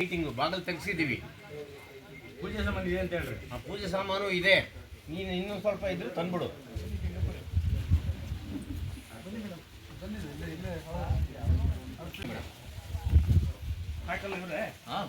Meeting ಬಾಗಿಲು ತೆಗೆಸಿದ್ದೀವಿ. ಪೂಜೆ ಸಾಮಾನು ಇದೆ ಅಂತ ಹೇಳ್ರಿ. ಆ ಪೂಜೆ ಸಾಮಾನು ಇದೆ. ನೀನು ಇನ್ನೂ ಸ್ವಲ್ಪ ಇದ್ರೆ ತಂದ್ಬಿಡು. ಹಾಕಲ್ಲ ಇವ್ರೆ? ಹಾಂ.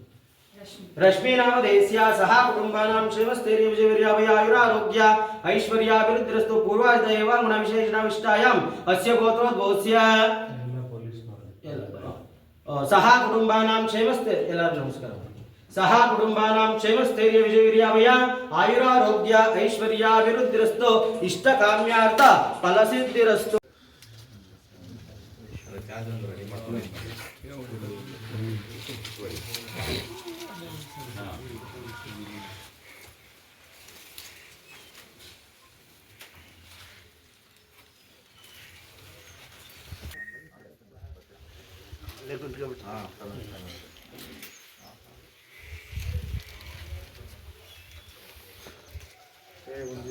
రశ్మి నామ దేశ్యా సహా కుటుంబానాం క్షేమస్థైర్య విజయవీర్యాభయాయురారోగ్య ఐశ్వర్యాభివృద్ధిరస్తు పూర్వాదేవాంగుణ విశేషణావిష్టాయాం. అస్య గోత్రోద్భవస్య. సహా కుటుంబానాం క్షేమస్థై ఎలాంటి నమస్కారం. సహా కుటుంబానాం క్షేమస్థైర్య విజయవీర్యాభయ ఆయురారోగ్య ఐశ్వర్యాభివృద్ధిరస్తు ఇష్ట కామ్యార్థ ఫలసిద్ధిరస్తు. Thank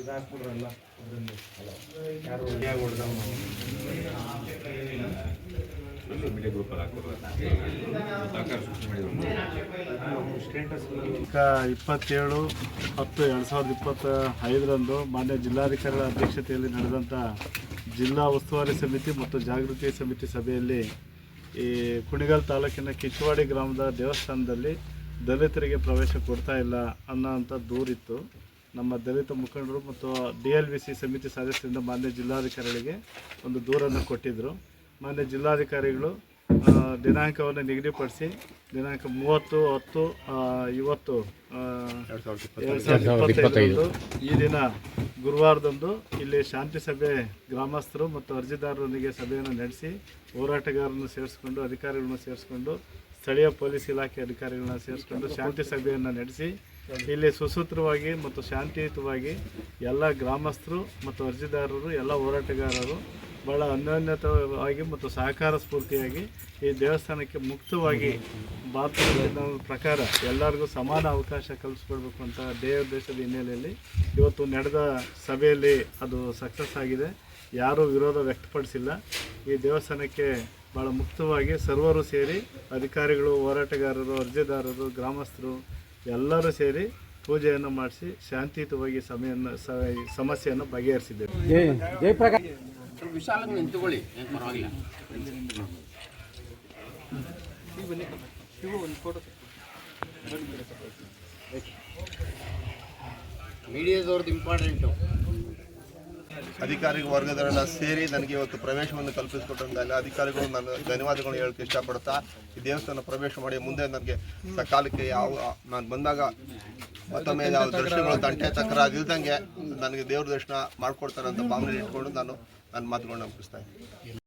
ಹಾಕ್ಬಿಡ್ರಲ್ಲ ಅದರಲ್ಲಿ ಯಾರು ಇಪ್ಪತ್ತೇಳು ಹತ್ತು ಎರಡು ಸಾವಿರದ ಇಪ್ಪತ್ತ ಐದರಂದು ಮಾನ್ಯ ಜಿಲ್ಲಾಧಿಕಾರಿಗಳ ಅಧ್ಯಕ್ಷತೆಯಲ್ಲಿ ನಡೆದಂಥ ಜಿಲ್ಲಾ ಉಸ್ತುವಾರಿ ಸಮಿತಿ ಮತ್ತು ಜಾಗೃತಿ ಸಮಿತಿ ಸಭೆಯಲ್ಲಿ ಈ ಕುಣಿಗಲ್ ತಾಲೂಕಿನ ಕಿಚ್ಚವಾಡಿ ಗ್ರಾಮದ ದೇವಸ್ಥಾನದಲ್ಲಿ ದಲಿತರಿಗೆ ಪ್ರವೇಶ ಕೊಡ್ತಾ ಇಲ್ಲ ಅನ್ನೋಂಥ ದೂರಿತ್ತು. ನಮ್ಮ ದಲಿತ ಮುಖಂಡರು ಮತ್ತು ಡಿ ಸಮಿತಿ ಸದಸ್ಯರಿಂದ ಮಾನ್ಯ ಜಿಲ್ಲಾಧಿಕಾರಿಗಳಿಗೆ ಒಂದು ದೂರನ್ನು ಕೊಟ್ಟಿದ್ದರು ಮಾನ್ಯ ಜಿಲ್ಲಾಧಿಕಾರಿಗಳು ದಿನಾಂಕವನ್ನು ನಿಗದಿಪಡಿಸಿ ದಿನಾಂಕ ಮೂವತ್ತು ಹತ್ತು ಇವತ್ತು ಎರಡು ಸಾವಿರದ ಇಪ್ಪತ್ತೈದರಂದು ಈ ದಿನ ಗುರುವಾರದಂದು ಇಲ್ಲಿ ಶಾಂತಿ ಸಭೆ ಗ್ರಾಮಸ್ಥರು ಮತ್ತು ಅರ್ಜಿದಾರರೊಂದಿಗೆ ಸಭೆಯನ್ನು ನಡೆಸಿ ಹೋರಾಟಗಾರರನ್ನು ಸೇರಿಸ್ಕೊಂಡು ಅಧಿಕಾರಿಗಳನ್ನು ಸೇರಿಸ್ಕೊಂಡು ಸ್ಥಳೀಯ ಪೊಲೀಸ್ ಇಲಾಖೆ ಅಧಿಕಾರಿಗಳನ್ನ ಸೇರಿಸ್ಕೊಂಡು ಶಾಂತಿ ಸಭೆಯನ್ನು ನಡೆಸಿ ಇಲ್ಲಿ ಸುಸೂತ್ರವಾಗಿ ಮತ್ತು ಶಾಂತಿಯುತವಾಗಿ ಎಲ್ಲ ಗ್ರಾಮಸ್ಥರು ಮತ್ತು ಅರ್ಜಿದಾರರು ಎಲ್ಲ ಹೋರಾಟಗಾರರು ಭಾಳ ಅನ್ಯೋನ್ಯತವಾಗಿ ಮತ್ತು ಸಹಕಾರ ಸ್ಫೂರ್ತಿಯಾಗಿ ಈ ದೇವಸ್ಥಾನಕ್ಕೆ ಮುಕ್ತವಾಗಿ ಭಾರತದ ಪ್ರಕಾರ ಎಲ್ಲರಿಗೂ ಸಮಾನ ಅವಕಾಶ ಕಲ್ಪಿಸ್ಕೊಡ್ಬೇಕು ಅಂತ ದೇವೋದ್ದೇಶದ ಹಿನ್ನೆಲೆಯಲ್ಲಿ ಇವತ್ತು ನಡೆದ ಸಭೆಯಲ್ಲಿ ಅದು ಸಕ್ಸಸ್ ಆಗಿದೆ. ಯಾರೂ ವಿರೋಧ ವ್ಯಕ್ತಪಡಿಸಿಲ್ಲ. ಈ ದೇವಸ್ಥಾನಕ್ಕೆ ಭಾಳ ಮುಕ್ತವಾಗಿ ಸರ್ವರು ಸೇರಿ ಅಧಿಕಾರಿಗಳು, ಹೋರಾಟಗಾರರು, ಅರ್ಜಿದಾರರು, ಗ್ರಾಮಸ್ಥರು ಎಲ್ಲರೂ ಸೇರಿ ಪೂಜೆಯನ್ನು ಮಾಡಿಸಿ ಶಾಂತಿಯುತವಾಗಿ ಸಮಯನ್ನು ಸ- ಸಮಸ್ಯೆಯನ್ನು ಬಗೆಹರಿಸಿದ್ದೇವೆ. ಸ್ವಲ್ಪ ವಿಶಾಲಾಗಿ ನಿಂತುಕೊಳ್ಳಿ. ಏನು ಪರವಾಗಿಲ್ಲ. ಮೀಡಿಯಾದವ್ರದ್ದು ಇಂಪಾರ್ಟೆಂಟು ಅಧಿಕಾರಿ ವರ್ಗದವರೆಲ್ಲ ಸೇರಿ ನನಗೆ ಇವತ್ತು ಪ್ರವೇಶವನ್ನು ಕಲ್ಪಿಸಿಕೊಟ್ಟಂತ ಎಲ್ಲ ಅಧಿಕಾರಿಗಳು ನಾನು ಧನ್ಯವಾದಗಳು ಹೇಳಕ್ಕೆ ಇಷ್ಟಪಡ್ತಾ ಈ ದೇವಸ್ಥಾನ ಪ್ರವೇಶ ಮಾಡಿ ಮುಂದೆ ನನಗೆ ಸಕಾಲಕ್ಕೆ ಯಾವ ನಾನು ಬಂದಾಗ ಮತ್ತೊಮ್ಮೆ ಯಾವ ದರ್ಶನಗಳು ತಂಟೆ ತಕ್ಕರ ಅದಿಲ್ದಂಗೆ ನನಗೆ ದೇವ್ರ ದರ್ಶನ ಮಾಡ್ಕೊಡ್ತಾರೆ ಅಂತ ಭಾವನೆ ಇಟ್ಕೊಂಡು ನಾನು ನನ್ನ ಮಾತುಗಳನ್ನ ಮುಗಿಸ್ತಾ ಇದ್ದೀನಿ.